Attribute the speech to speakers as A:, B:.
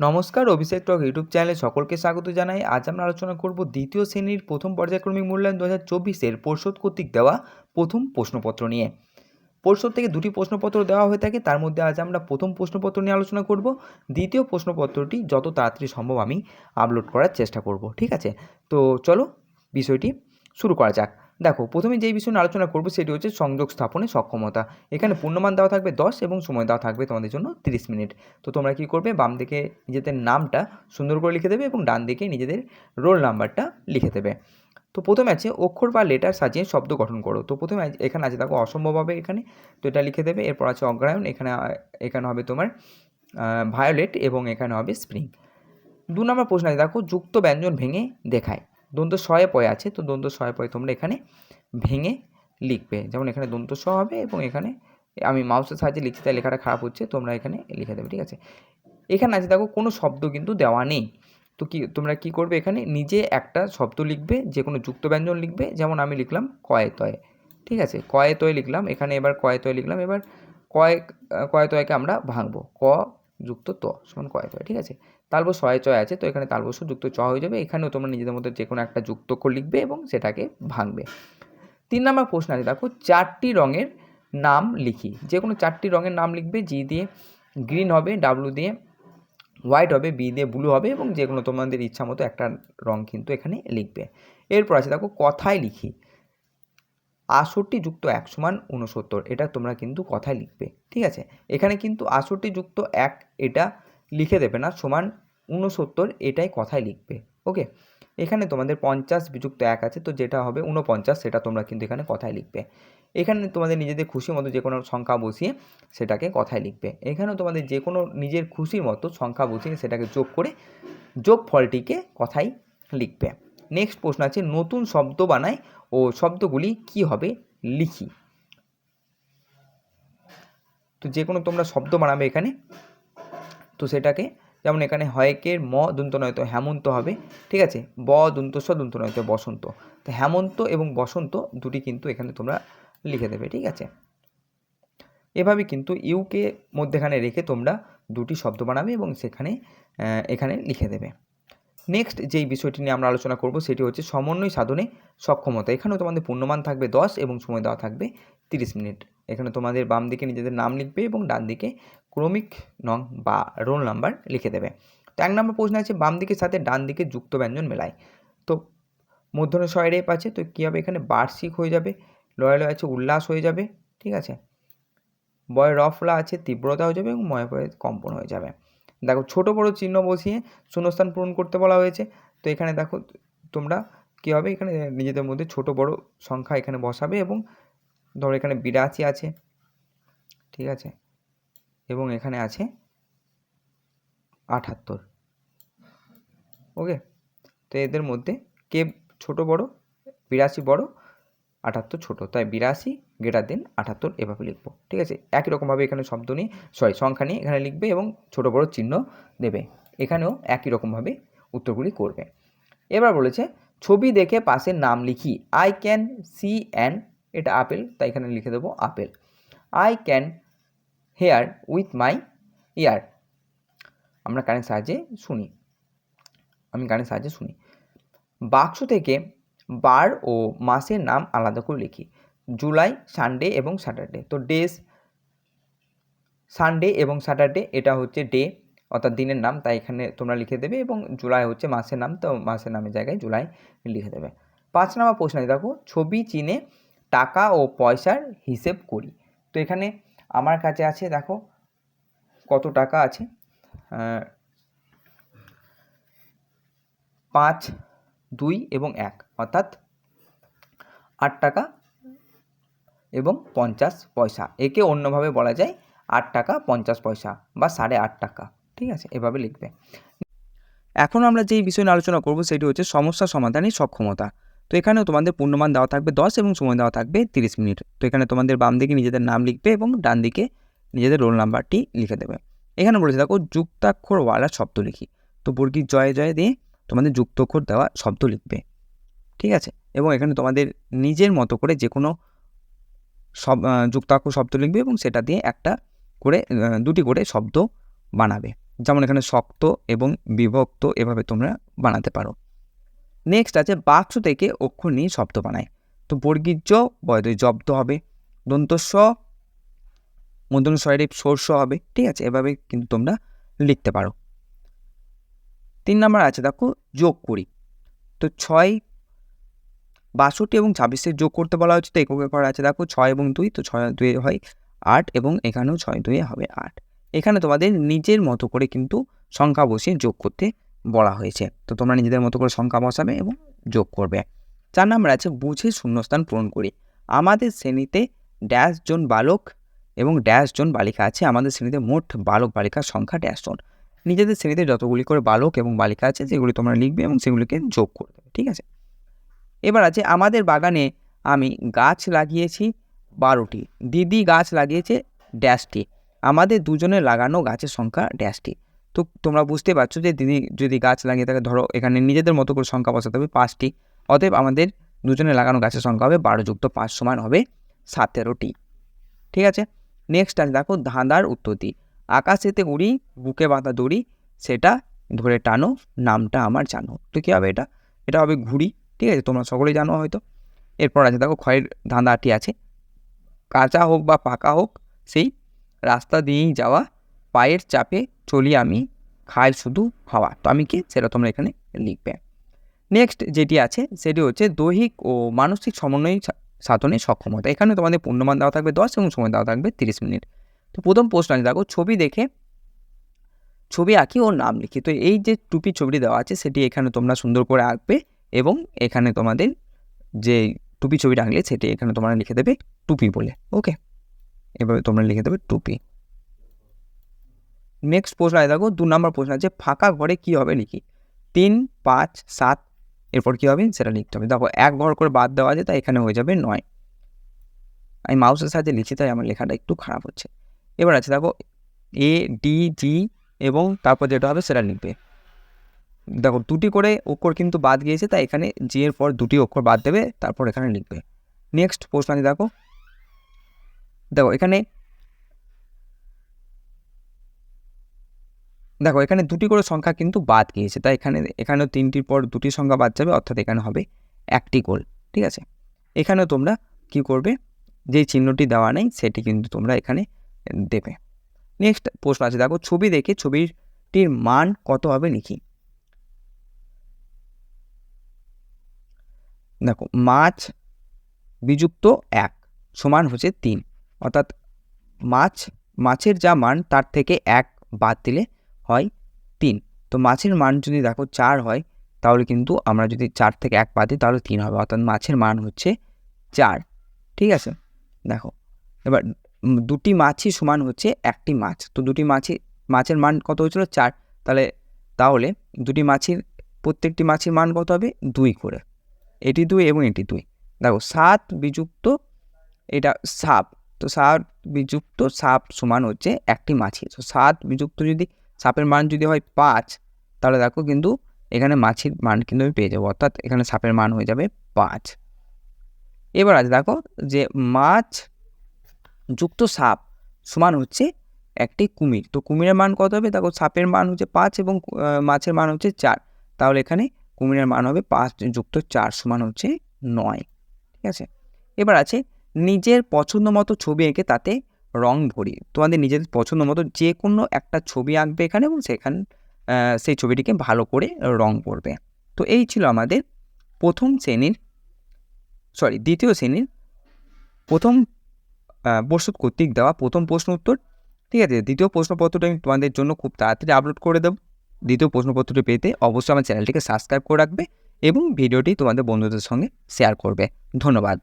A: নমস্কার, অভিষেক টক ইউটিউব চ্যানেলে সকলকে স্বাগত জানাই। আজ আমরা আলোচনা করব দ্বিতীয় শ্রেণির প্রথম পর্যায়ক্রমিক মূল্যায়ন দু হাজার চব্বিশের পর্ষদ কর্তৃক দেওয়া প্রথম প্রশ্নপত্র নিয়ে। পর্ষদ থেকে দুটি প্রশ্নপত্র দেওয়া হয়ে থাকে, তার মধ্যে আজ আমরা প্রথম প্রশ্নপত্র নিয়ে আলোচনা করব। দ্বিতীয় প্রশ্নপত্রটি যত তাড়াতাড়ি সম্ভব আমি আপলোড করার চেষ্টা করব, ঠিক আছে? তো চলো বিষয়টি শুরু করা যাক। দেখো, প্রথমে যেই বিষয় নিয়ে আলোচনা করব সেটি হচ্ছে সংযোগ স্থাপনে সক্ষমতা। এখানে পূর্ণমান দেওয়া থাকবে দশ এবং সময় দেওয়া থাকবে তোমাদের জন্য তিরিশ মিনিট। তো তোমরা কী করবে? বাম দিকে নিজেদের নামটা সুন্দর করে লিখে দেবে এবং ডান দিকে নিজেদের রোল নাম্বারটা লিখে দেবে। তো প্রথমে আছে অক্ষর বা লেটার সাজিয়ে শব্দ গঠন করো। তো প্রথমে এখানে আছে দেখো অসম্ভব হবে এখানে। তো এটা লিখে দেবে। এরপর আছে অগ্রায়ণ। এখানে এখানে হবে তোমার ভায়োলেট এবং এখানে হবে স্প্রিং দু নম্বর প্রশ্ন আছে দেখো, যুক্ত ব্যঞ্জন ভেঙে দেখায়। দন্ত শয়ে পয় আছে, তো দন্ত শয়ে পয় তোমরা এখানে ভেঙে লিখবে। যেমন এখানে দন্ত স হবে এবং এখানে আমি মাউসের সাহায্যে লিখছি, তাই লেখাটা খারাপ হচ্ছে, তোমরা এখানে লিখে দেবে, ঠিক আছে? এখানে আছে, দেখো, কোনো শব্দ কিন্তু দেওয়া নেই। তো কি, তোমরা কি করবে এখানে? নিজে একটা শব্দ লিখবে যে কোনো যুক্ত ব্যঞ্জন লিখবে, যেমন আমি লিখলাম কয়ে তয়ে, ঠিক আছে? কয়ে তয়ে লিখলাম, এখানে এবার কয়ে তয়ে লিখলাম, এবার কয় কয়ে তয়কে আমরা ভাঙবো, ক যুক্ত ত, সমান কয়ে তয়, ঠিক আছে? তালবস ছয় চয় আছে, তো এখানে তালবস যুক্ত চ হয়ে যাবে। এখানেও তোমরা নিজেদের মধ্যে যে কোনো একটা যুক্ত অক্ষর লিখবে এবং সেটাকে ভাঙবে। তিন নম্বর প্রশ্ন আছে, দেখো, চারটি রঙের নাম লিখি। যে কোনো চারটি রঙের নাম লিখবে, জি দিয়ে গ্রিন হবে, ডাব্লু দিয়ে হোয়াইট হবে, বি দিয়ে ব্লু হবে এবং যে কোনো তোমাদের ইচ্ছা মতো একটা রং কিন্তু এখানে লিখবে। এরপর আছে, দেখো, কথায় লিখি। আষট্টি যুক্ত এক সমান উনসত্তর এটা তোমরা কিন্তু কথায় লিখবে, ঠিক আছে? এখানে কিন্তু আষট্টি যুক্ত এক, এটা লিখে দেবে না, সমান উনসত্তর এটাই কথায় লিখবে ওকে এখানে তোমাদের পঞ্চাশ বিযুক্ত এক আছে, তো যেটা হবে উনপঞ্চাশ সেটা তোমরা কিন্তু এখানে কথায় লিখবে। এখানে তোমাদের নিজেদের খুশি মতো যে কোনো সংখ্যা বসিয়ে সেটাকে কথায় লিখবে। এখানেও তোমাদের যে কোনো নিজের খুশির মতো সংখ্যা বসিয়ে সেটাকে যোগ করে যোগ ফলটিকে কথাই লিখবে। নেক্সট প্রশ্ন আছে, নতুন শব্দ বানায় ও শব্দগুলি কি হবে? লিখি। তো যে কোনো তোমরা শব্দ বানাবে এখানে। তো সেটাকে যেমন এখানে হয়কের ম দন্ত নয়তো হেমন্ত হবে, ঠিক আছে? ব দন্ত স দন্ত নয়তো বসন্ত। তো হেমন্ত এবং বসন্ত দুটি কিন্তু এখানে তোমরা লিখে দেবে, ঠিক আছে? এভাবে কিন্তু ইউকে মধ্যেখানে রেখে তোমরা দুটি শব্দ বানাবে এবং সেখানে এখানে লিখে দেবে। নেক্সট যেই বিষয়টি নিয়ে আমরা আলোচনা করব সেটি হচ্ছে সমন্বয় সাধনে সক্ষমতা। এখানেও তোমাদের পূর্ণমান থাকবে দশ এবং সময় দেওয়া থাকবে তিরিশ মিনিট। এখানে তোমাদের বাম দিকে নিজেদের নাম লিখবে এবং ডান দিকে ক্রমিক নং বা রোল নাম্বার লিখে দেবে। তো এক নম্বর প্রশ্ন আছে, বাম দিকের সাথে ডান দিকে যুক্ত ব্যঞ্জন মেলায়। তো মধ্যনে ছয় রেপ আছে, তো কী হবে? এখানে বার্ষিক হয়ে যাবে লয় লয় আছে, উল্লাস হয়ে যাবে, ঠিক আছে? বয় রফলা আছে, তীব্রতা হয়ে যাবে এবং ময় কম্পন হয়ে যাবে। দেখো, ছোট বড় চিহ্ন বসিয়ে শূন্যস্থান পূরণ করতে বলা হয়েছে। তো এখানে দেখো, তোমরা কী হবে? এখানে নিজেদের মধ্যে ছোট বড় সংখ্যা এখানে বসাবে এবং ধরো এখানে বিরাশি আছে, ঠিক আছে? এবং এখানে আছে আটাত্তর। ওকে? তো এদের মধ্যে কে ছোট বড়? বিরাশি বড়, আটাত্তর ছোট। তাই বিরাশি গ্রেটার দেন আটাত্তর এভাবে লিখব। ঠিক আছে? একই রকমভাবে এখানে শব্দ নিয়ে সরি সংখ্যা নিয়ে এখানে লিখবে এবং ছোট বড় চিহ্ন দেবে। এখানেও একই রকমভাবে উত্তরগুলি করবে। এবার বলেছে, ছবি দেখে পাশের নাম লিখি। আই ক্যান সি অ্যান এটা আপেল, তাই এখানে লিখে দেবো apple. I can hear with my ear আমরা কানের সাহায্যে শুনি। আমি গানের সাহায্যে শুনি। বাক্স থেকে বার ও মাসের নাম আলাদা করে লিখি। জুলাই, সানডে এবং স্যাটারডে। তো ডেস সানডে এবং স্যাটারডে, এটা হচ্ছে ডে, অর্থাৎ দিনের নাম, তাই এখানে তোমরা লিখে দেবে এবং জুলাই হচ্ছে মাসের নাম, তো মাসের নামের জায়গায় জুলাই লিখে দেবে। পাঁচ নাম্বার প্রশ্ন দেখো, ছবি, চিনে টাকা ও পয়সার হিসেব করি। তো এখানে আমার কাছে আছে, দেখো, কত টাকা আছে? পাঁচ, দুই এবং এক, অর্থাৎ আট টাকা এবং পঞ্চাশ পয়সা। একে অন্যভাবে বলা যায় আট টাকা, পঞ্চাশ পয়সা বা সাড়ে আট টাকা, ঠিক আছে? এভাবে লিখবে। এখন আমরা যেই বিষয় নিয়ে আলোচনা করব, সেটি হচ্ছে সমস্যা সমাধানের সক্ষমতা। তো এখানেও তোমাদের পূর্ণমান দেওয়া থাকবে দশ এবং সময় দেওয়া থাকবে তিরিশ মিনিট। তো এখানে তোমাদের বাম দিকে নিজেদের নাম লিখবে এবং ডান দিকে নিজেদের রোল নাম্বারটি লিখে দেবে। এখানে বলেছে, দেখো যুক্তাক্ষরওয়ালা শব্দ লিখি। তো বর্গীর জয়ে জয়ে দিয়ে তোমাদের যুক্তাক্ষর দেওয়া শব্দ লিখবে। ঠিক আছে? এবং এখানে তোমাদের নিজের মতো করে যে কোনো সব যুক্তাক্ষর শব্দ লিখবে এবং সেটা দিয়ে একটা করে দুটি করে শব্দ বানাবে। যেমন এখানে শক্ত এবং বিভক্ত এভাবে তোমরা বানাতে পারো। নেক্সট আছে বাক্স থেকে অক্ষর নিয়ে শব্দ বানায়। তো বর্গীর জ বয়দয় জব্দ হবে। দন্তস্ব মধ্যম শরীর সর্ষ হবে। ঠিক আছে, এভাবে কিন্তু তোমরা লিখতে পারো। তিন নম্বর আছে দেখো, যোগ করি তো ছয়, বাষট্টি এবং ছাব্বিশের যোগ করতে বলা হচ্ছে তো এককে করা আছে দেখো, ছয় এবং দুই, তো ছয় দুই হয় আট এবং এখানেও ছয় দুই হবে আট। এখানে তোমাদের নিজের মতো করে কিন্তু সংখ্যা বসিয়ে যোগ করতে বলা হয়েছে। তো তোমরা নিজেদের মতো করে সংখ্যা বসাবে এবং যোগ করবে। চার নম্বর আছে, বুঝে শূন্যস্থান পূরণ করি। আমাদের শ্রেণীতে ড্যাশ জন বালক এবং ড্যাশ জন বালিকা আছে। আমাদের শ্রেণীতে মোট বালক বালিকার সংখ্যা ড্যাশ জন। নিজেদের শ্রেণীতে যতগুলি করে বালক এবং বালিকা আছে সেগুলি তোমরা লিখবে এবং সেগুলিকে যোগ করবে, ঠিক আছে? এবার আছে, আমাদের বাগানে আমি গাছ লাগিয়েছি বারোটি। দিদি গাছ লাগিয়েছে ড্যাশটি আমাদের দুজনের লাগানো গাছের সংখ্যা ড্যাশটি তো তোমরা বুঝতে পারছ যে দিদি যদি গাছ লাগিয়ে থাকে, ধরো এখানে নিজেদের মতো করে সংখ্যা বসাতে হবে পাঁচটি। অতএব আমাদের দুজনে লাগানো গাছের সংখ্যা হবে বারো যুক্ত পাঁচ সমান হবে সতেরোটি ঠিক আছে? নেক্সট আছে দেখো ধাঁধার উত্তরটি আকাশেতে উড়ি, বুকে বাঁধা দড়ি, সেটা ধরে টানো, নামটা আমার জানো। তো কী হবে এটা? এটা হবে ঘুড়ি। ঠিক আছে? তোমরা সকলেই জানো হয়তো। এরপর আছে দেখো খয়ের ধাঁধাটি আছে। কাঁচা হোক বা পাকা হোক, সেই রাস্তা দিয়েই যাওয়া পায়ের চাপে চলি আমি খাই শুধু খাওয়া। তো আমি কি সেটা তোমরা এখানে লিখবে। নেক্সট যেটি আছে, সেটি হচ্ছে দৈহিক ও মানসিক সমন্বয় সাধনে সক্ষমতা। এখানে তোমাদের পূর্ণমান দেওয়া থাকবে দশ এবং সময় দেওয়া থাকবে তিরিশ মিনিট। তো প্রথম প্রশ্ন আছে, দেখো, ছবি দেখে, ছবি আঁকি ও নাম লিখি। তো এই যে টুপি ছবিটি দেওয়া আছে, সেটি এখানে তোমরা সুন্দর করে আঁকবে এবং এখানে তোমাদের যে টুপি ছবিটা আঁকলে, সেটি এখানে তোমরা লিখে দেবে টুপি বলে। ওকে এভাবে তোমরা লিখে দেবে টুপি। নেক্সট প্রশ্ন আছে দেখো, দু নম্বর প্রশ্ন আছে, ফাঁকা ঘরে কি হবে লিখি। তিন, পাঁচ, সাত, এরপর কী হবে? সেটা লিখতে হবে। দেখো, এক ঘর করে বাদ দেওয়া আছে, তাই এখানে হয়ে যাবে নয়। আমি মাউসের সাহায্যে লিখি, তাই আমার লেখাটা একটু খারাপ হচ্ছে। এবার আছে দেখো এ ডি জি এবং তারপর যেটা হবে, সেটা লিখবে। দেখো, দুটি করে অক্ষর কিন্তু বাদ গিয়েছে, তাই এখানে জি এর পর দুটি অক্ষর বাদ দেবে, তারপর এখানে লিখবে। নেক্সট প্রশ্ন আছে দেখো। দেখো, এখানে দেখো, এখানে দুটি করে সংখ্যা কিন্তু বাদ গিয়েছে। তাই এখানে, এখানেও তিনটির পর দুটি সংখ্যা বাদ যাবে, অর্থাৎ এখানে হবে একটি গোল, ঠিক আছে? এখানেও তোমরা কি করবে? যে চিহ্নটি দেওয়া নেই, সেটি কিন্তু তোমরা এখানে দেবে। নেক্সট প্রশ্ন আছে, দেখো, ছবি দেখে ছবিটির মান কত হবে লিখি দেখো, মাছ বিযুক্ত এক সমান হচ্ছে তিন, অর্থাৎ মাছ, মাছের যা মান, তার থেকে এক বাদ দিলে হয় তিন। তো মাছের মান যদি দেখো চার হয়, তাহলে কিন্তু আমরা যদি চার থেকে এক দিই, তাহলে তিন হবে। অর্থাৎ মাছের মান হচ্ছে চার। ঠিক আছে? দেখো, এবার দুটি মাছই সমান হচ্ছে একটি মাছ। তো দুটি মাছই, মাছের মান কত হয়েছিল? চার। তাহলে তাহলে দুটি মাছের, প্রত্যেকটি মাছের মান কত হবে? দুই করে। এটি দুই এবং এটি দুই। দেখো, সাত বিযুক্ত, এটা সাপ। তো সাত বিযুক্ত সাপ সমান হচ্ছে একটি মাছি তো সাত বিযুক্ত যদি সাপের মান যদি হয় পাঁচ, তাহলে দেখো কিন্তু এখানে মাছির মান কিন্তু আমি পেয়ে যাব। অর্থাৎ এখানে সাপের মান হয়ে যাবে পাঁচ। এবার আছে দেখো যে মাছ যুক্ত সাপ সমান হচ্ছে একটি কুমির। তো কুমিরের মান কত হবে? দেখো সাপের মান হচ্ছে পাঁচ এবং মাছের মান হচ্ছে চার। তাহলে এখানে কুমিরের মান হবে পাঁচ যুক্ত চার সমান হচ্ছে নয়। ঠিক আছে? এবার আছে নিজের পছন্দ মতো ছবি এঁকে তাতে রং ভরি তোমাদের নিজেদের পছন্দ মতো যে কোনো একটা ছবি আঁকবে এখানে এবং সেখান সেই ছবিটিকে ভালো করে রং করবে। তো এই ছিল আমাদের প্রথম শ্রেণির সরি দ্বিতীয় শ্রেণির প্রথম বর্ষদ কর্তৃক দেওয়া প্রথম প্রশ্ন উত্তর। ঠিক আছে, দ্বিতীয় প্রশ্নপত্রটা আমি তোমাদের জন্য খুব তাড়াতাড়ি আপলোড করে দেবো। দ্বিতীয় প্রশ্নপত্রটি পেতে অবশ্যই আমার চ্যানেলটিকে সাবস্ক্রাইব করে রাখবে এবং ভিডিওটি তোমাদের বন্ধুদের সঙ্গে শেয়ার করবে। ধন্যবাদ।